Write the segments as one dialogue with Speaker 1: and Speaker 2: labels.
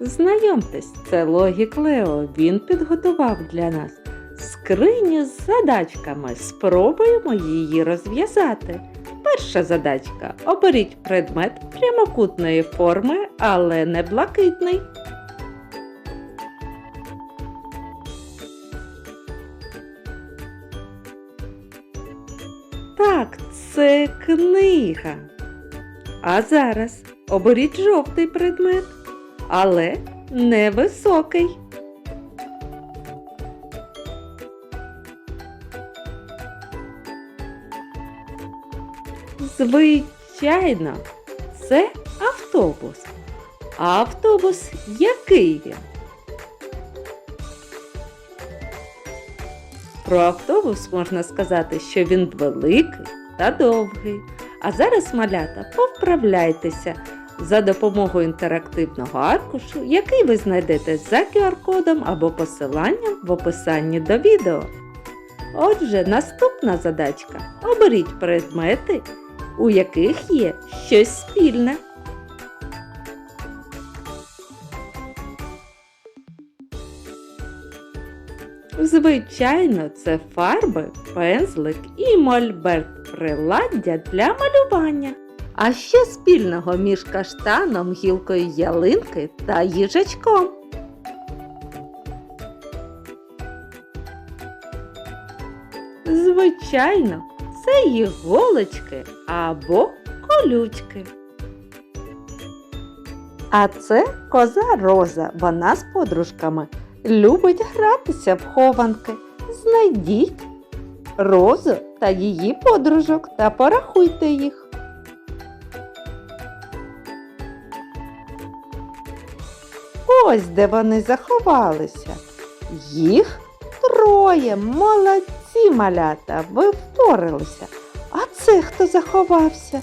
Speaker 1: Знайомтесь, це Логік Лео. Він підготував для нас скриню з задачками. Спробуємо її розв'язати. Перша задачка. Оберіть предмет прямокутної форми, але не блакитний. Так, це книга. А зараз оберіть жовтий предмет, але невисокий. Звичайно, це автобус. А автобус який він? Про автобус можна сказати, що він великий та довгий. А зараз, малята, повправляйтеся за допомогою інтерактивного аркушу, який ви знайдете за QR-кодом або посиланням в описанні до відео. Отже, наступна задачка. Оберіть предмети, у яких є щось спільне. Звичайно, це фарби, пензлик і мольберт приладдя для малювання. А що спільного між каштаном, гілкою ялинки та їжачком? Звичайно, це іголочки або колючки. А це коза Роза. Вона з подружками любить гратися в хованки. Знайдіть розу та її подружок та порахуйте їх. Ось де вони заховалися. Їх троє. Молодці малята, ви впоралися. А це хто заховався?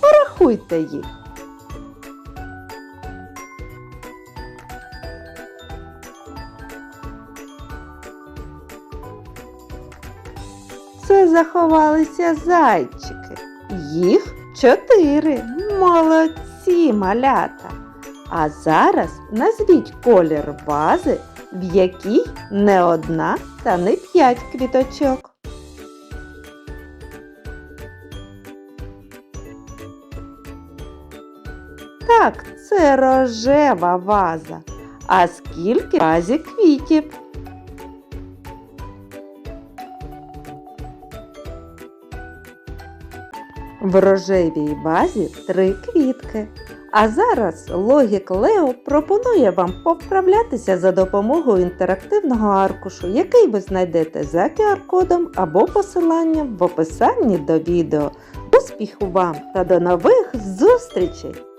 Speaker 1: Порахуйте їх. Це заховалися зайчики. Їх чотири. Молодці малята. А зараз назвіть колір вази, в якій не одна та не п'ять квіточок. Так, це рожева ваза. А скільки в вазі квітів? В рожевій вазі три квітки. А зараз логік Лео пропонує вам повправлятися за допомогою інтерактивного аркушу, який ви знайдете за QR-кодом або посиланням в описанні до відео. Успіху вам та до нових зустрічей!